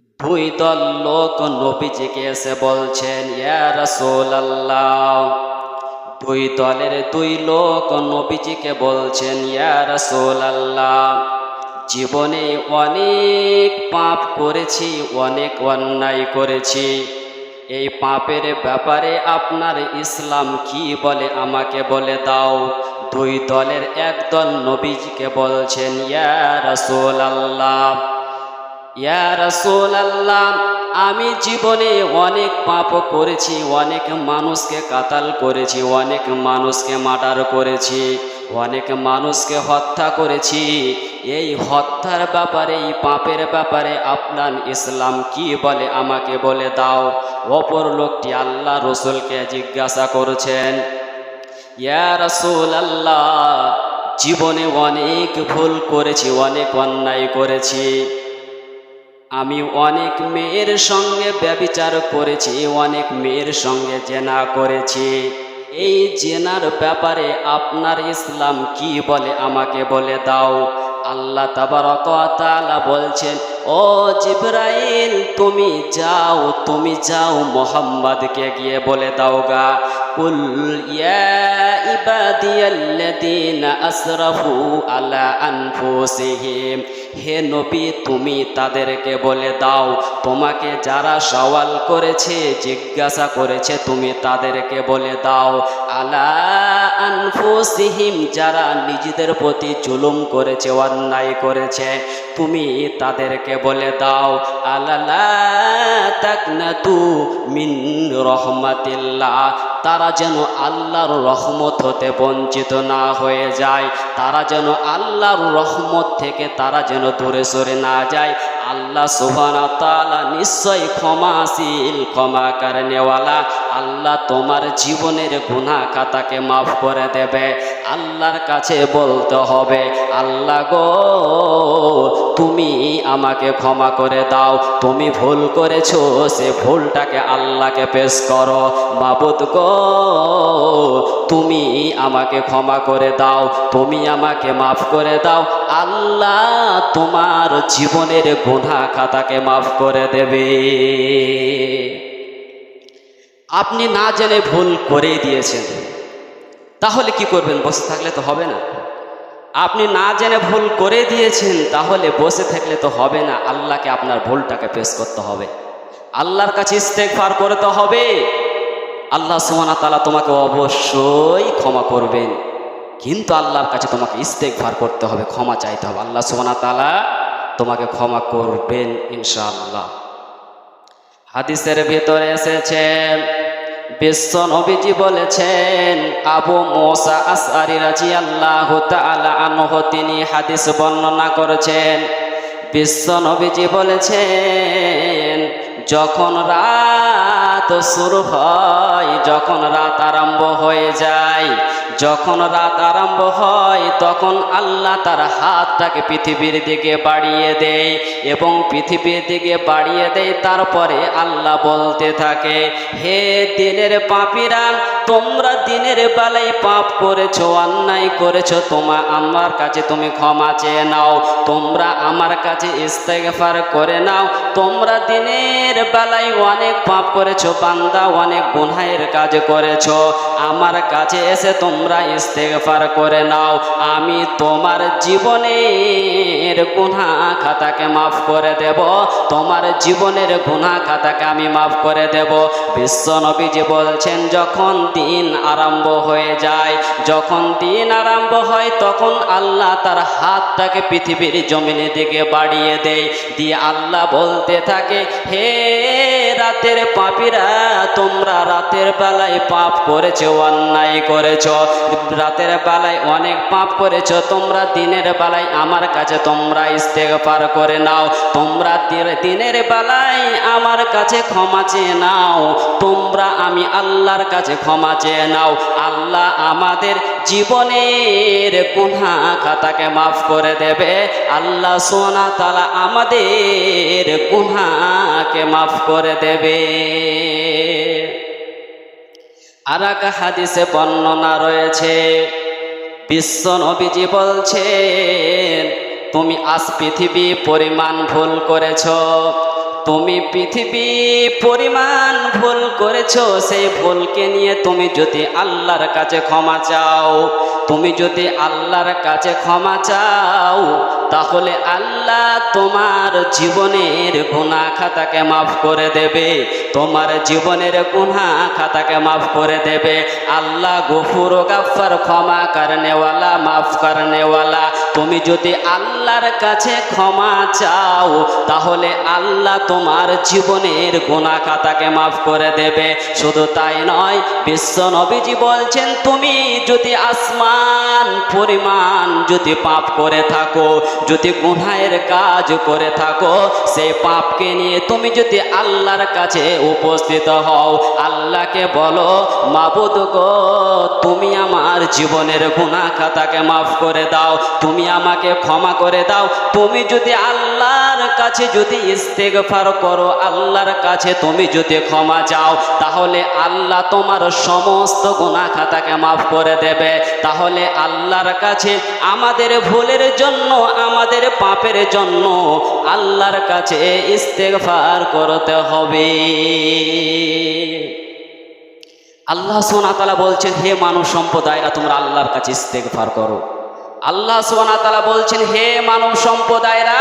দুই দল লোক নবীজিকে এসে বলছেন, ইয়া রাসূলুল্লাহ। দুই দলের দুই লোক নবীজিকে বলছেন, ইয়া রাসূলুল্লাহ, জীবনে অনেক পাপ করেছি, অনেক অন্যায় করেছি। এই পাপের ব্যাপারে আপনার ইসলাম কি বলে আমাকে বলে দাও। দুই দলের একদল নবীজিকে বলছেন, ইয়া রাসূলুল্লাহ ইয়া রাসূলুল্লাহ, আমি জীবনে অনেক পাপ করেছি, অনেক মানুষকে কাতাল করেছি, অনেক মানুষকে মার্ডার করেছি, অনেক মানুষকে হত্যা করেছি। এই হত্যার ব্যাপারে, এই পাপের ব্যাপারে আপনার ইসলাম কি বলে আমাকে বলে দাও। অপর লোকটি আল্লাহ রসুলকে জিজ্ঞাসা করছেন রাসূলুল্লাহ, জীবনে অনেক ভুল করেছি, অনেক অন্যায় করেছি। আমি অনেক মেয়ের সঙ্গে ব্যবিচার করেছি, অনেক মেয়ের সঙ্গে জেনা করেছি। এই জেনার ব্যাপারে আপনার ইসলাম কি বলে আমাকে বলে দাও। আল্লাহ তাবারকালা বলছেন ও জিব্রাইল, তুমি যাও তুমি যাও, মোহাম্মদকে গিয়ে বলে দাও গা। কুল ইয়া ইবাদিয়াল্লাযীনা আসরাফু আলা আনফুসিহিম, হে নবী, তুমি তাদেরকে বলে দাও, তোমাকে যারা সওয়াল করেছে, জিজ্ঞাসা করেছে, তুমি তাদেরকে বলে দাও। আলা আনফুসিহিম, যারা নিজেদের প্রতি জুলুম করেছে, অন্যায় করেছে, তুমি তাদেরকে বলে দাও মিন তারা যেন আল্লাহর রহমত হতে বঞ্চিত না হয়ে যায়, তারা যেন আল্লাহর রহমত থেকে তারা যেন দূরে সরে না যায়। আল্লাহ সুবহানা তাআলা নিশ্চয় ক্ষমাশীল, ক্ষমা নেওয়ালা আল্লাহ তোমার জীবনের গুনাহ খাতাকে মাফ করে দেবে। আল্লাহর কাছে বলতে হবে, আল্লাহ গো, তুমি আমাকে ক্ষমা করে দাও। তুমি ভুল করেছ, সে ভুলটাকে আল্লাহকে পেশ করো। মাবুদ গো, তুমি আমাকে ক্ষমা করে দাও। তুমি আমাকে মাফ করে দাও। আল্লাহ তোমার জীবনের গুনাহ খাতাকে মাফ করে দেবে। আপনি না জেনে ভুল করে দিয়েছেন। তাহলে কি করবেন? বসে থাকলে তো হবে না। আপনি না জেনে ভুল করে দিয়েছেন, তাহলে বসে থাকলে তো হবে না। আল্লাহকে আপনার ভুলটাকে পেশ করতে হবে। আল্লাহর কাছে ইস্তেগফার করতে হবে। আল্লাহ সুবহানাহু তালা তোমাকে অবশ্যই ক্ষমা করবেন। কিন্তু আল্লাহর কাছে তোমাকে ইস্তেগফার করতে হবে, ক্ষমা চাইতে হবে। আল্লাহ সুবহানাহু ওয়া তাআলা তোমাকে ক্ষমা করবেন ইনশাআল্লাহ। হাদিসের ভিতরে এসেছে, বিশ্ব নবীজি বলেছেন, আবু মোসা আসআরি রাদিয়াল্লাহু তাআলা আনহু, তিনি হাদিস বর্ণনা করেছেন। বিশ্ব নবীজি বলেছেন, যখন রাত শুরু হয় যখন রাত আরম্ভ হয়ে যায়। যখন রাত আরম্ভ হয় তখন আল্লাহ তার হাতটাকে পৃথিবীর দিকে বাড়িয়ে দেয় এবং পৃথিবীর দিকে বাড়িয়ে দেয়, তারপরে আল্লাহ বলতে থাকে, হে দিনের পাপীরা, তোমরা দিনের বেলায় পাপ করেছ, অন্যায় করেছ, তোমা, আমার কাছে তুমি ক্ষমা চেয়ে নাও, তোমরা আমার কাছে ইস্তেগফার করে নাও, তোমরা দিনের বেলায় অনেক পাপ করেছ, বান্দা অনেক গুনাহের কাজ করেছ, আমার কাছে এসে তোমরা ইস্তেগফার করে নাও, আমি তোমার জীবনের গুনাহ খাতাকে মাফ করে দেব, তোমার জীবনের গুনাহ খাতাকে আমি মাফ করে দেব। বিশ্ব নবীজি বলছেন, যখন দিন আরম্ভ হয়ে যায়, যখন দিন আরম্ভ হয়, তখন আল্লাহ তার হাতটাকে পৃথিবীর জমিনের দিকে বাড়িয়ে দেয়। দিয়ে আল্লাহ বলতে থাকে, হে রাতের পাপীরা, তোমরা রাতের বেলায় পাপ করেছ, অন্যায় করেছ। রাতের বেলায় অনেক পাপ করেছ, তোমরা দিনের বেলায় আমার কাছে তোমরা ইস্তেগফার করে নাও। তোমরা দিনের বেলায় আমার কাছে ক্ষমা চেয়ে নাও। তোমরা আমি আল্লাহর কাছে ক্ষমা চেয়ে নাও। আল্লাহ আমাদের জীবনের গুনাহ খাতাকে মাফ করে দেবে। আল্লাহ সোনা তালা আমাদের গুনাহকে মাফ করে দেবে। আর এক হাদিসে বর্ণনা রয়েছে, বিশ্ব নবীজি বলছেন, তুমি আজ পৃথিবী পরিমাণ ভুল করেছ। তুমি পৃথিবী পরিমাণ ভুল করেছ, সেই ভুলকে নিয়ে তুমি যদি আল্লাহর কাছে ক্ষমা চাও, তুমি যদি আল্লাহর কাছে ক্ষমা চাও তাহলে আল্লাহ তোমার জীবনের গুনাহ খাতাকে মাফ করে দেবে, তোমার জীবনের গুনাহ খাতাকে মাফ করে দেবে। আল্লাহ গফুর গাফার ক্ষমা করনেওয়ালা মাফ করনেওয়ালা তুমি যদি আল্লাহর কাছে ক্ষমা চাও, তাহলে আল্লাহ তোমার জীবনের গুনাহ খাতাকে মাফ করে দেবে। শুধু তাই নয়, বিশ্ব নবীজি বলছেন, তুমি যদি আসমান পরিমাণ যদি পাপ করে থাকো যদি গুনাহের কাজ করে থাকো সেই পাপকে নিয়ে তুমি যদি আল্লাহর কাছে উপস্থিত হও, আল্লাহকে বলো, মাবুদ গো, তুমি আমার জীবনের গুনাহ খাতাকে মাফ করে দাও, তুমি আমাকে ক্ষমা করে দাও। তুমি যদি আল্লাহর কাছে যদি ইস্তেগফার করো, আল্লাহর কাছে তুমি যদি ক্ষমা চাও, তাহলে আল্লাহ তোমার সমস্ত গুনাহ খাতাকে মাফ করে দেবে। তাহলে আল্লাহর কাছে আমাদের ভুলের জন্য আমাদের পাপের জন্য আল্লাহর কাছে ইস্তেগফার করতে হবে। আল্লাহ সোনা তালা বলছেন, হে মানুষ সম্প্রদায়রা তোমরা আল্লাহর কাছে ইস্তেগফার করো। আল্লাহ সোনা তালা বলছেন, হে মানব সম্প্রদায়রা,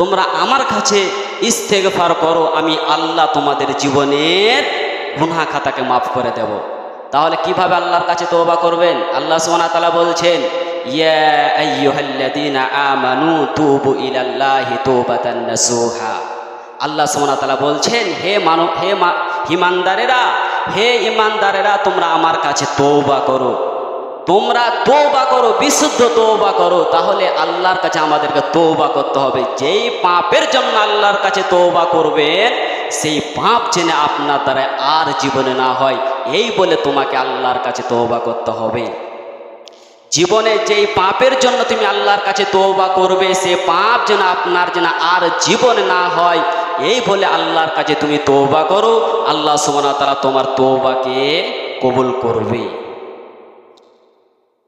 তোমরা আমার কাছে ইস্তেগফার করো, আমি আল্লাহ তোমাদের জীবনের গুনাহ খাতাকে মাফ করে দেব। তাহলে কীভাবে আল্লাহর কাছে তওবা করবেন? আল্লাহ সোনা তালা বলছেন ইয়া আইয়ুহাল্লাযীনা আমানু তুবু ইলাল্লাহি তাওবাতান নাসুহা। আল্লাহ সোনা তালা বলছেন, হে মানব, হে মা হিমানদারেরা হে ইমানদারেরা তোমরা আমার কাছে তৌবা করো। তোমরা তৌবা করো, বিশুদ্ধ তৌবা করো, তাহলে আল্লাহর কাছে আমাদেরকে তৌবা করতে হবে। যেই পাপের জন্য আল্লাহর কাছে তৌবা করবেন, সেই পাপ জেনে আপনার দ্বারা আর জীবনে না হয়। এই বলে তোমাকে আল্লাহর কাছে তৌবা করতে হবে। জীবনে যেই পাপের জন্য তুমি আল্লাহর কাছে তৌবা করবে, সে পাপ যেন আপনার যেন আর জীবনে না হয়, এই বলে আল্লাহর কাছে তুমি তৌবা করো। আল্লাহ ওয়া তাআলা তোমার তৌবাকে কবুল করবে।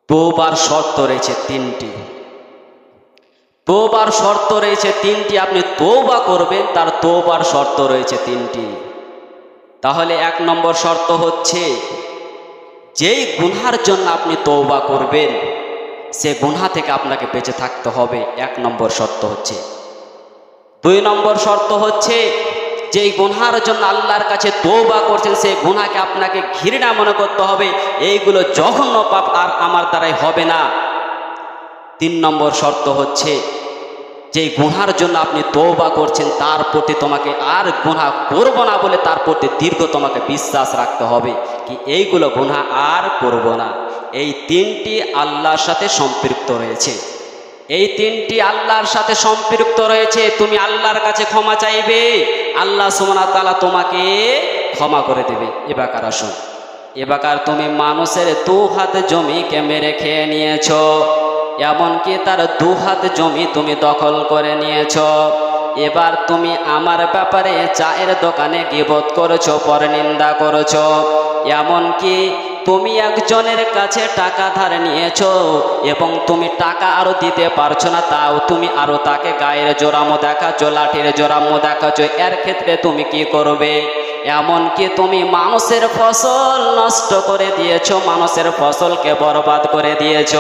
তোবার শর্ত রয়েছে তিনটি। তোবার শর্ত রয়েছে তিনটি, আপনি তোবা করবেন, তার তোবার শর্ত রয়েছে তিনটি। তাহলে এক নম্বর শর্ত হচ্ছে যেই গুনহার জন্য আপনি তৌবা করবেন, সে গুনহা থেকে আপনাকে বেঁচে থাকতে হবে। এক নম্বর শর্ত হচ্ছে। দুই নম্বর শর্ত হচ্ছে, যেই গুনহার জন্য আল্লাহর কাছে তৌবা করছেন সেই গুনাকে আপনাকে ঘৃণা মনে করতে হবে। এইগুলো জঘন্য পাপ আর আমার দ্বারাই হবে না। তিন নম্বর শর্ত হচ্ছে, যেই গুনহার জন্য আপনি তৌবা করছেন, তার প্রতি তোমাকে আর গুনাহ করব না বলে তার প্রতি দীর্ঘ তোমাকে বিশ্বাস রাখতে হবে। কি এইগুলো গুনাহ আর করব না। এই তিনটি আল্লাহর সাথে সম্পৃক্ত রয়েছে। এই তিনটি আল্লাহর সাথে সম্পৃক্ত রয়েছে, তুমি আল্লাহর কাছে ক্ষমা চাইবে, আল্লাহ সুমনা তালা তোমাকে ক্ষমা করে দেবে। এবাকার আসুন। এবাকার তুমি মানুষের দু হাত জমিকে মেরে খেয়ে নিয়েছ, এমনকি তার দু হাত জমি তুমি দখল করে নিয়েছ। এবার তুমি আমার ব্যাপারে চায়ের দোকানে গিবত করেছ, পরে নিন্দা করেছ। এমনকি তুমি একজনের কাছে টাকা ধার নিয়েছো এবং তুমি টাকা আরও দিতে পারছ না, তাও তুমি আরও তাকে গায়ের জোরামো দেখাচ্ছ, লাঠির জোরামো দেখাচ্ছ। এর ক্ষেত্রে তুমি কি করবে? এমনকি তুমি মানুষের ফসল নষ্ট করে দিয়েছ, মানুষের ফসলকে বরবাদ করে দিয়েছ।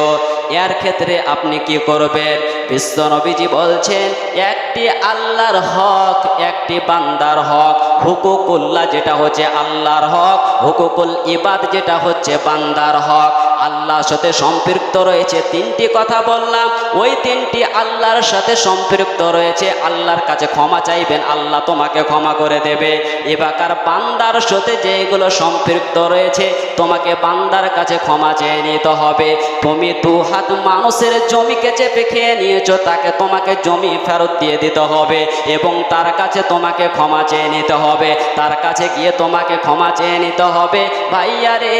এর ক্ষেত্রে আপনি কি করবেন? বিশ্বনবীজি বলছেন, একটি আল্লাহর হক, একটি বান্দার হক। হুকুকুল্লাহ যেটা হচ্ছে আল্লাহর হক, হুকুকুল ইবাদ যেটা হচ্ছে বান্দার হক। আল্লাহর সাথে সম্পৃক্ত রয়েছে, তিনটি কথা বললাম। ওই তিনটি আল্লাহর সাথে সম্পৃক্ত রয়েছে। আল্লাহর কাছে ক্ষমা চাইবেন, আল্লাহ তোমাকে ক্ষমা করে দেবে। এবাকার বান্দার সাথে যেগুলো সম্পৃক্ত রয়েছে, তোমাকে বান্দার কাছে ক্ষমা চেয়ে নিতে হবে। তুমি দু হাত মানুষের জমিকে চেপে খেয়ে নিয়েছো, তাকে তোমাকে জমি ফেরত দিয়ে দিতে হবে এবং তার কাছে তোমাকে ক্ষমা চেয়ে নিতে হবে। তার কাছে গিয়ে তোমাকে ক্ষমা চেয়ে নিতে হবে। ভাইয়া রে,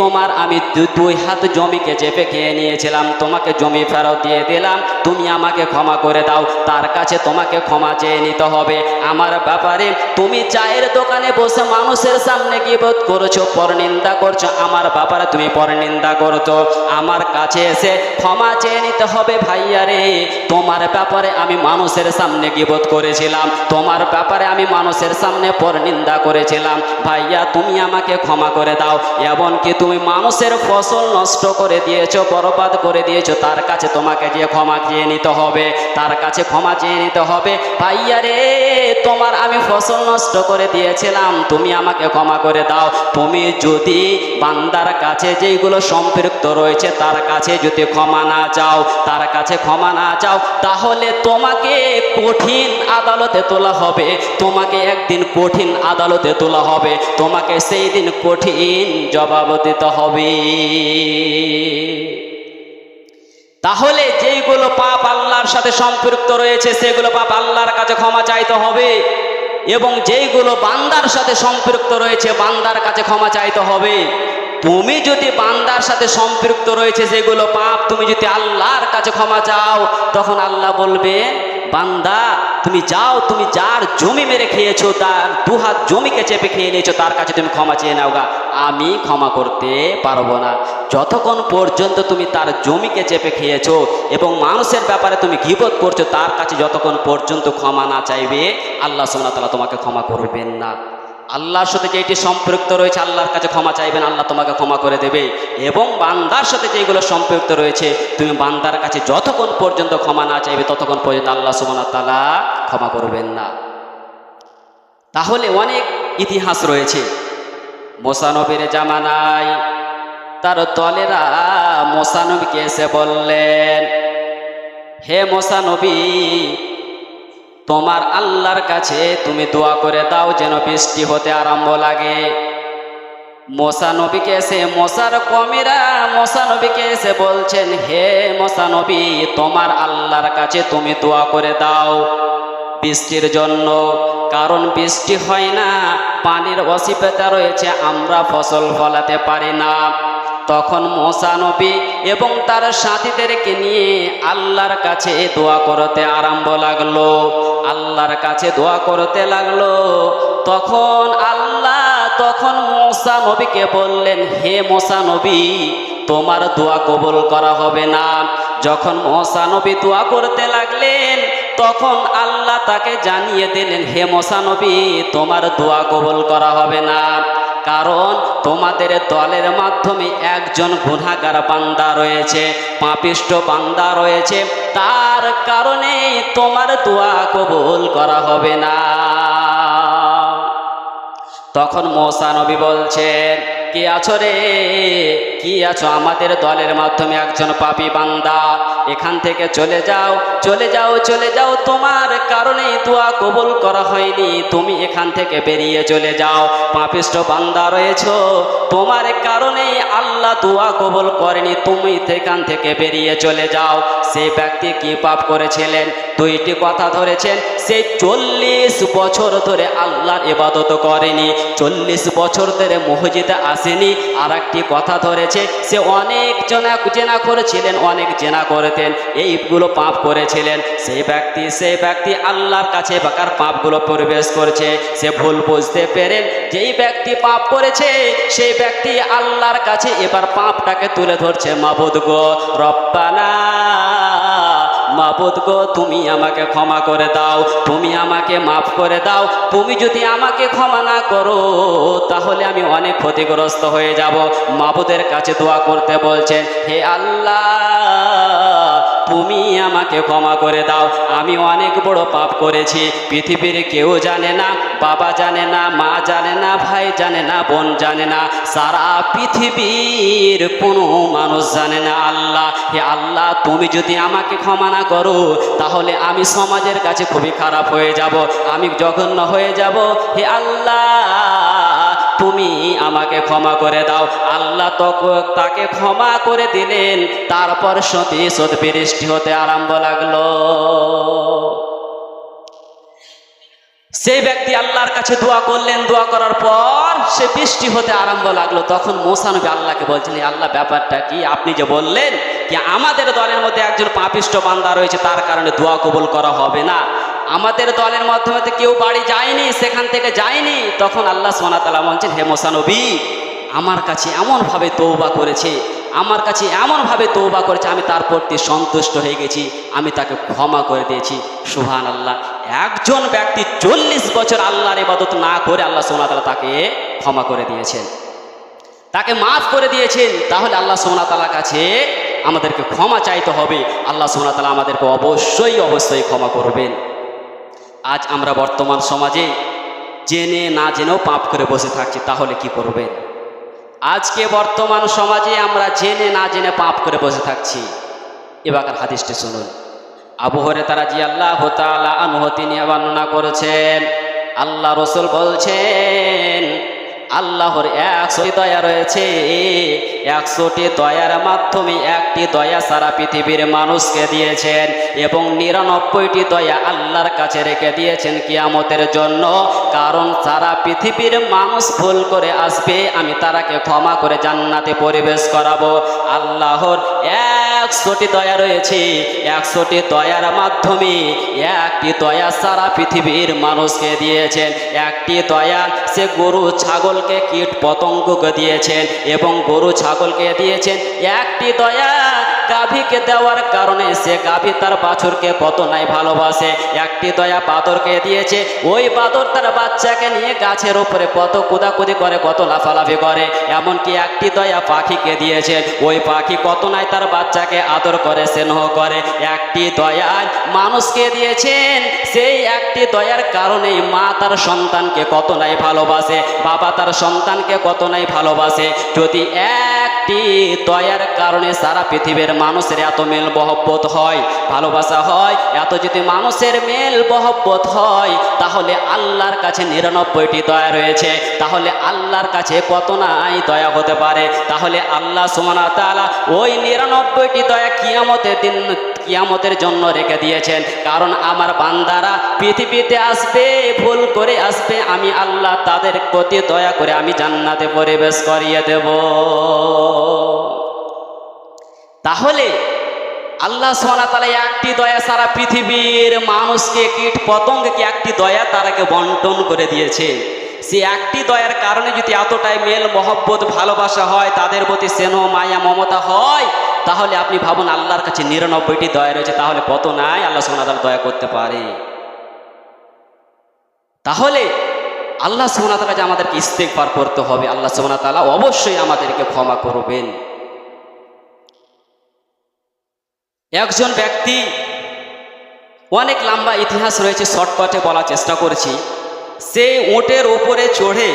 তোমার আমি দুই হাত জমিকে চেপে খেয়ে নিয়েছিলাম। তোমাকে জমি ফেরত দিয়ে দিলাম। তুমি আমাকে ক্ষমা করে দাও। তার কাছে তোমাকে ক্ষমা চেয়ে নিতে হবে। আমার ব্যাপারে তুমি চায়ের দোকানে বসে মানুষের সামনে গিবোধ করছ, পরনিন্দা করছ। আমার ব্যাপারে তুমি পরনিন্দা করছ। আমার কাছে এসে ক্ষমা চেয়ে নিতে হবে ভাইয়া রে। তোমার ব্যাপারে আমি মানুষের সামনে গিবোধ করেছিলাম। তোমার ব্যাপারে আমি মানুষের সামনে পরনিন্দা করেছিলাম। ভাইয়া, তুমি আমাকে ক্ষমা করে দাও। এমনকি তুমি মানুষের ফসল নষ্ট করে দিয়েছ, বরবাদ করে দিয়েছ, তার কাছে তোমাকে যে ক্ষমা চেয়ে নিতে হবে, তার কাছে ক্ষমা চেয়ে নিতে হবে। ভাইয়া রে, তোমার আমি ফসল নষ্ট করে দিয়েছিলাম, তুমি আমাকে ক্ষমা করে দাও। তুমি যদি বান্দার কাছে যেইগুলো সম্পৃক্ত রয়েছে, তার কাছে যদি ক্ষমা না চাও, তার কাছে ক্ষমা না চাও, তাহলে তোমাকে কঠিন আদালতে তোলা হবে। তোমাকে একদিন কঠিন আদালতে তোলা হবে। তোমাকে সেই দিন কঠিন জবাব দিতে তাহলে যেইগুলো পাপ আল্লাহর সাথে সম্পৃক্ত রয়েছে, সেগুলো পাপ আল্লাহর কাছে ক্ষমা চাইতে হবে এবং যেইগুলো বান্দার সাথে সম্পৃক্ত রয়েছে, বান্দার কাছে ক্ষমা চাইতে হবে। তুমি যদি বান্দার সাথে সম্পৃক্ত রয়েছে, যেগুলো পাপ, তুমি যদি আল্লাহর কাছে ক্ষমা চাও, তখন আল্লাহ বলবে বান্দা, তুমি যাও, তুমি যার জমি মেরে খেয়েছো, তার দুহাত জমিকে চেপে খেয়ে নিয়েছো, তার কাছে তুমি ক্ষমা চেয়ে নাও গা। আমি ক্ষমা করতে পারব না। যতক্ষণ পর্যন্ত তুমি তার জমিকে চেপে খেয়েছো এবং মানুষের ব্যাপারে তুমি গিবত করছ, তার কাছে যতক্ষণ পর্যন্ত ক্ষমা না চাইবে, আল্লাহ তাআলা তোমাকে ক্ষমা করবেন না। আল্লাহর সাথে যেটি সম্পৃক্ত রয়েছে, আল্লাহর কাছে ক্ষমা চাইবেন, আল্লাহ তোমাকে ক্ষমা করে দেবে। এবং বান্দার সাথে যেগুলো সম্পৃক্ত রয়েছে, তুমি বান্দার কাছে যতক্ষণ পর্যন্ত ক্ষমা না চাইবে, ততক্ষণ পর্যন্ত আল্লাহ ওয়া তাআলা ক্ষমা করবেন না। তাহলে অনেক ইতিহাস রয়েছে। মোসানবীর জামানায় তার দলেরা মোসানবীকে এসে বললেন, হে মোসানবী তোমার আল্লাহর কাছে তুমি দোয়া করে দাও যেন বৃষ্টি হতে আরম্ভ লাগে। মোসা নবীকে এসে মোসার কমিরা মোসা নবীকে এসে বলছেন, হে মোসা নবী, তোমার আল্লাহর কাছে তুমি দোয়া করে দাও বৃষ্টির জন্য। কারণ বৃষ্টি হয় না, পানির অসুবিধা রয়েছে, আমরা ফসল ফলাতে পারি না। তখন মোসা নবী এবং তার সাথীদেরকে নিয়ে আল্লাহর কাছে দোয়া করতে আরম্ভ লাগল। আল্লাহর কাছে দোয়া করতে লাগল। তখন আল্লাহ তখন মোসা নবীকে বললেন, হে মোসা নবী, তোমার দোয়া কবুল করা হবে না। যখন মোসা নবী দোয়া করতে লাগলেন, তখন আল্লাহ তাকে জানিয়ে দিলেন, হে মোসা নবী, তোমার দোয়া কবুল করা হবে না। কারণ তোমাদের দলের মাধ্যমে একজন গুণাগার বান্দা রয়েছে, পাপিষ্ট বান্দা রয়েছে। তার কারণে তোমার দোয়া কবুল করা হবে না। তখন মোসা নবী বলছেন কি আছো রে? কি আছো? আমাদের দলের মাধ্যমে একজন পাপি বান্দা। এখান থেকে চলে যাও চলে যাও চলে যাও। তোমার কারণেই দোয়া কবুল করা হয়নি। তুমি এখান থেকে বেরিয়ে চলে যাও। পাপিষ্ট বান্দা রয়েছ। তোমার কারণেই আল্লাহ দোয়া কবুল করেনি। তুমি এখান থেকে বেরিয়ে চলে যাও। সেই ব্যক্তি কি পাপ করেছিলেন? দুইটি কথা ধরেছেন। সে চল্লিশ বছর ধরে আল্লাহর ইবাদত করেনি। চল্লিশ বছর ধরে মসজিদে আসেনি। আর একটি কথা ধরেছে, সে অনেক জেনা জেনা করেছিলেন, অনেক জেনা করতেন, এইগুলো পাপ করেছিলেন। সেই ব্যক্তি সেই ব্যক্তি আল্লাহর কাছে বাকার পাপগুলো প্রবেশ করছে। সে ভুল বুঝতে পেরেন, যেই ব্যক্তি পাপ করেছে, সেই ব্যক্তি আল্লাহর কাছে এবার পাপটাকে তুলে ধরছে। মাবুদ গো, রব্বানা। মাবুদ গো, তুমি আমাকে ক্ষমা করে দাও, তুমি আমাকে মাফ করে দাও, তুমি যদি আমাকে ক্ষমা না করো, তাহলে আমি অনেক ক্ষতিগ্রস্ত হয়ে যাব। মাবুদের কাছে দোয়া করতে বলছেন, হে আল্লাহ, তুমি আমাকে ক্ষমা করে দাও, আমি অনেক বড় পাপ করেছি পৃথিবীর কেউ জানে না, বাবা জানে না, মা জানে না, ভাই জানে না, বোন জানে না, সারা পৃথিবীর কোনো মানুষ জানে না আল্লাহ। হে আল্লাহ, তুমি যদি আমাকে ক্ষমা না করো, তাহলে আমি সমাজের কাছে খুবই খারাপ হয়ে যাব, আমি জঘন্য হয়ে যাব। হে আল্লাহ, তুমি আমাকে ক্ষমা করে দাও। আল্লাহ তক- তাকে ক্ষমা করে দিলেন, তারপর সতী সত বৃষ্টি হতে আরম্ভ লাগল। সেই ব্যক্তি আল্লাহর কাছে দোয়া করলেন, দোয়া করার পর সে বৃষ্টি হতে আরম্ভ লাগল। তখন মোসানবী আল্লাহকে বলছেন "এই আল্লাহ, ব্যাপারটা কি? আপনি যে বললেন কি আমাদের দলের মধ্যে একজন পাপিষ্ট বান্দা রয়েছে, তার কারণে দোয়া কবুল করা হবে না। আমাদের দলের মাধ্যমে তো কেউ বাড়ি যায়নি, সেখান থেকে যায়নি। তখন আল্লাহ সোনাতালা বলছেন, হে মোসানবী আমার কাছে এমনভাবে তৌবা করেছে আমার কাছে এমনভাবে তৌবা করেছে, আমি তার প্রতি সন্তুষ্ট হয়ে গেছি, আমি তাকে ক্ষমা করে দিয়েছি। সুহান আল্লাহ একজন ব্যক্তি চল্লিশ বছর আল্লাহর ইবাদত না করে আল্লাহ সোনাতালা তাকে ক্ষমা করে দিয়েছেন। তাকে মাফ করে দিয়েছেন, তাহলে আল্লাহ সোনাতালার কাছে আমাদেরকে ক্ষমা চাইতে হবে। আল্লাহ সোনাতালা আমাদেরকে অবশ্যই অবশ্যই ক্ষমা করবেন। আজ আমরা বর্তমান সমাজে জেনে না জেনেও পাপ করে বসে থাকছি, তাহলে কি করবেন? আজকে বর্তমান সমাজে আমরা জেনে না জেনে পাপ করে বসে থাকছি। এবার হাদিসটি শুনুন। আবহরে তারা জি আল্লাহ তালা আনুহতি নিয়ে বর্ণনা করেছেন, আল্লাহ রসুল বলছেন, আল্লাহর এক দয়া রয়েছে একশোটি দয়ার মাধ্যমে একটি দয়া সারা পৃথিবীর মানুষকে দিয়েছেন এবং নিরানব্বইটি দয়া আল্লাহর কাছে রেখে দিয়েছেন কিয়ামতের জন্য। কারণ সারা পৃথিবীর মানুষ ভুল করে আসবে, আমি তারাকে ক্ষমা করে জান্নাতে পরিবেশ করাবো। আল্লাহর একশোটি দয়া রয়েছে, একশোটি দয়ার মাধ্যমে একটি দয়া সারা পৃথিবীর মানুষকে দিয়েছেন। একটি দয়া সে গরু, ছাগলকে কীট, পতঙ্গকে দিয়েছেন এবং গরু ছাগলকে দিয়েছেন। একটি দয়া গাভীকে দেওয়ার কারণে সে গাভী তার বাছুরকে কত নাই ভালোবাসে। একটি দয়া বাদরকে দিয়েছে, ওই বাদর তার বাচ্চাকে নিয়ে গাছের উপরে কত কুদাকুদি করে, কত লাফালাফি করে। এমনকি একটি দয়া পাখিকে দিয়েছেন ওই পাখি কত নাই তার বাচ্চাকে আদর করে, স্নেহ করে। একটি দয়ার মানুষকে দিয়েছেন, সেই একটি দয়ার কারণেই মা তার সন্তানকে কত নাই ভালোবাসে, বাবা তার সন্তানকে কত নাই ভালোবাসে। যদি একটি দয়ার কারণে সারা পৃথিবীর মানুষের এত মেল মহব্বত হয়, ভালোবাসা হয়, এত যদি মানুষের মেল মহব্বত হয়, তাহলে আল্লাহর কাছে নিরানব্বইটি দয়া রয়েছে। তাহলে আল্লাহর কাছে কত নাই দয়া হতে পারে? তাহলে আল্লাহ সুমনা তালা ওই নিরানব্বইটি দয়া কিয়ামতের দিন, কিয়ামতের জন্য রেখে দিয়েছেন। কারণ আমার বান্দারা পৃথিবীতে আসবে, ভুল করে আসবে, আমি আল্লাহ তাদের প্রতি দয়া করে আমি জান্নাতে পরিবেশ করিয়ে দেব। তাহলে আল্লাহ সোনাতালা একটি দয়া সারা পৃথিবীর মানুষকে কীট পতঙ্গকে একটি দয়া তারাকে বন্টন করে দিয়েছে। সে একটি দয়ার কারণে যদি এতটাই মেল মহব্বত ভালোবাসা হয়, তাদের প্রতি স্নেহ, মায়া, মমতা হয়, তাহলে আপনি ভাবুন আল্লাহর কাছে নিরানব্বইটি দয়া রয়েছে, তাহলে কত নাই আল্লাহ সোনাতালা দয়া করতে পারে। তাহলে আল্লাহ সোনাতার যে আমাদেরকে ইস্তেকবার করতে হবে, আল্লাহ সোনাতালা অবশ্যই আমাদেরকে ক্ষমা করবেন। একজন ব্যক্তি অনেক লম্বা ইতিহাস রয়েছে, শর্টকাটে বলার চেষ্টা করেছি। সে ওটের ওপরে চড়ে,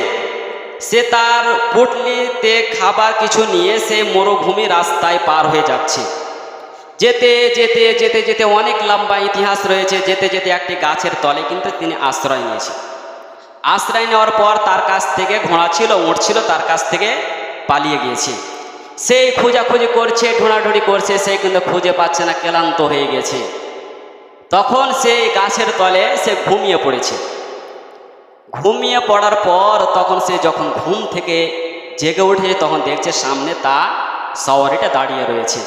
সে তার পুটলিতে খাবার কিছু নিয়ে সে মরুভূমি রাস্তায় পার হয়ে যাচ্ছে। যেতে যেতে যেতে যেতে অনেক লম্বা ইতিহাস রয়েছে, যেতে যেতে একটি গাছের তলে কিন্তু তিনি আশ্রয় নিয়েছে আশ্রয় নেওয়ার পর তার কাছ থেকে ঘোড়া ছিল, উঁট ছিল, তার কাছ থেকে পালিয়ে গিয়েছে। সেই খোঁজাখুঁজি করছে, ঢোড়াঢুড়ি করছে, সে কিন্তু খুঁজে পাচ্ছে না, ক্লান্ত হয়ে গেছে। তখন সেই গাছের তলে সে ঘুমিয়ে পড়েছে। ঘুমিয়ে পড়ার পর তখন সে যখন ঘুম থেকে জেগে উঠেছে তখন দেখছে সামনে তার সওয়ারিটা দাঁড়িয়ে রয়েছে।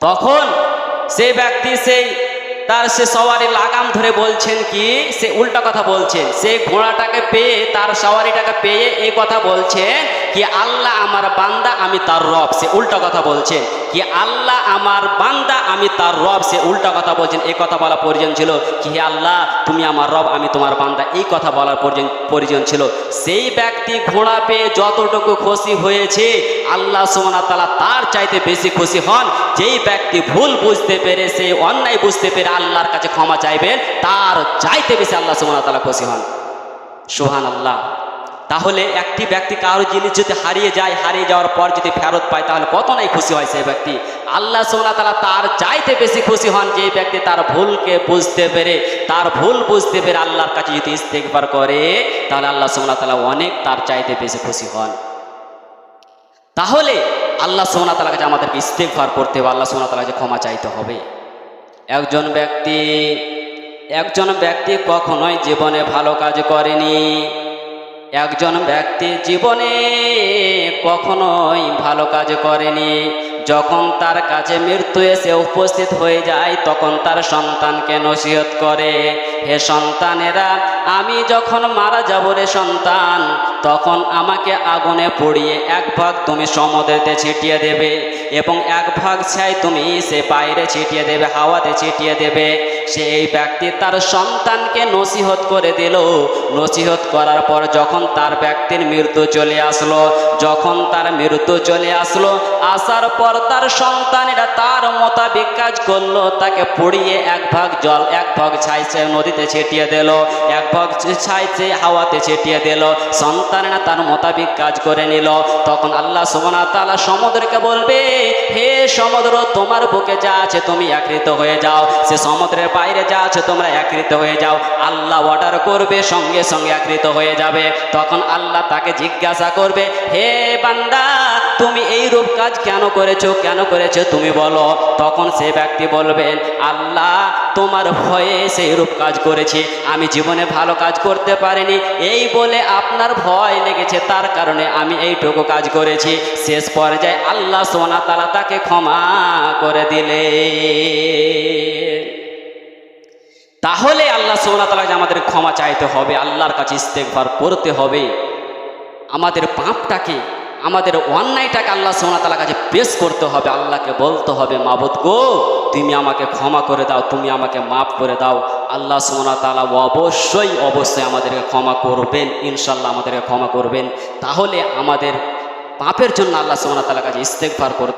তখন সেই ব্যক্তি সেই তার সে সওয়ারি লাগাম ধরে বলছেন কি, সে উল্টা কথা বলছেন। সে ঘোড়াটাকে পেয়ে, তার সওয়ারিটাকে পেয়ে এই কথা বলছেন কি, আল্লাহ আমার বান্দা, আমি তার রব। সে উল্টা কথা বলছেন কি, আল্লাহ আমার বান্দা, আমি তার রব। সে উল্টা কথা বলছেন। এই কথা বলা প্রয়োজন ছিল কি, হে আল্লাহ, তুমি আমার রব, আমি তোমার বান্দা। এই কথা বলার প্রয়োজন প্রয়োজন ছিল। সেই ব্যক্তি ঘোড়া পেয়ে যতটুকু খুশি হয়েছে, আল্লাহ সোমনা তালা তার চাইতে বেশি খুশি হন। যেই ব্যক্তি ভুল বুঝতে পেরে, সে অন্যায় বুঝতে পেরে আল্লাহর কাছে ক্ষমা চাইবেন, তার চাইতে বেশি আল্লাহ সোমনা তালা খুশি হন। সোহান আল্লাহ তাহলে একটি ব্যক্তি কারও জিনিস যদি হারিয়ে যায়, হারিয়ে যাওয়ার পর যদি ফেরত পায়, তাহলে কত নাই খুশি হয় সেই ব্যক্তি? আল্লাহ সোনা তালা তার চাইতে বেশি খুশি হন যে ব্যক্তি তার ভুলকে বুঝতে পেরে, তার ভুল বুঝতে পেরে আল্লাহর কাছে যদি ইস্তেকবার করে, তাহলে আল্লাহ সোনা তালা অনেক তার চাইতে বেশি খুশি হন। তাহলে আল্লাহ সোনা তালার কাছে আমাদেরকে ইস্তেকবার করতে হবে, আল্লাহ সোনা তালার কাছে ক্ষমা চাইতে হবে। একজন ব্যক্তি একজন ব্যক্তি কখনোই জীবনে ভালো কাজ করেনি। একজন ব্যক্তি জীবনে কখনোই ভালো কাজ করেনি। যখন তার কাছে মৃত্যু এসে উপস্থিত হয়ে যায়, তখন তার সন্তানকে নসিহত করে। হে সন্তানেরা, আমি যখন মারা যাব রে সন্তান, তখন আমাকে আগুনে পড়িয়ে এক ভাগ তুমি সমুদ্রেতে ছিটিয়ে দেবে এবং এক ভাগ ছাই তুমি সে বাইরে ছিটিয়ে দেবে, হাওয়াতে ছিটিয়ে দেবে। সেই ব্যক্তি তার সন্তানকে নসিহত করে দিল। নসিহত করার পর যখন তার ব্যক্তির মৃত্যু চলে আসলো, যখন তার মৃত্যু চলে আসলো, আসার পর তার সন্তানেরা তার মোতাবিক কাজ করল, তাকে পুড়িয়ে এক ভাগ জল, এক ভাগ ছাই সে নদীতে ছিটিয়ে দিল। এক ভাগ ছাইছে হাওয়াতে ছিটিয়ে দিল। সন্তানেরা তার মোতাবিক কাজ করে নিল। তখন আল্লাহ ওয়া তাআলা সমুদ্রকে বলবে, হে সমুদ্র, তোমার বুকে যা আছে তুমি একৃত হয়ে যাও। সে সমুদ্রের বাইরে যা আছে তোমরা একৃত হয়ে যাও। আল্লাহ অর্ডার করবে, সঙ্গে সঙ্গে একৃত হয়ে যাবে। তখন আল্লাহ তাকে জিজ্ঞাসা করবে, হে বান্দা, তুমি এই রূপ কাজ কেন করেছ? কেন করেছ তুমি বলো? তখন সে ব্যক্তি বলবেন আল্লাহ, তোমার ভয়ে সেই রূপ কাজ করেছি, আমি জীবনে ভালো কাজ করতে পারিনি। এই বলে আপনার ভয় লেগেছে, তার কারণে আমি এইটুকু কাজ করেছি। শেষ পর্যায়ে আল্লাহ সোনা তালা তাকে ক্ষমা করে দিলে তাহলে আল্লাহ সোনা তালাকে আমাদের ক্ষমা চাইতে হবে, আল্লাহর কাছে ইস্তেকবার করতে হবে। আমাদের পাপটাকে আমাদের অন্যায়টাকে আল্লাহ সোনাতালার কাছে পেশ করতে হবে, আল্লাহকে বলতে হবে, মাবুদ গো, তুমি আমাকে ক্ষমা করে দাও, তুমি আমাকে মাফ করে দাও। আল্লাহ সোনাতালা অবশ্যই অবশ্যই আমাদেরকে ক্ষমা করবেন ইনশাল্লাহ আমাদেরকে ক্ষমা করবেন। তাহলে আমাদের পাপের জন্য আল্লাহ সোনাতালার কাছে ইস্তেকবার করতে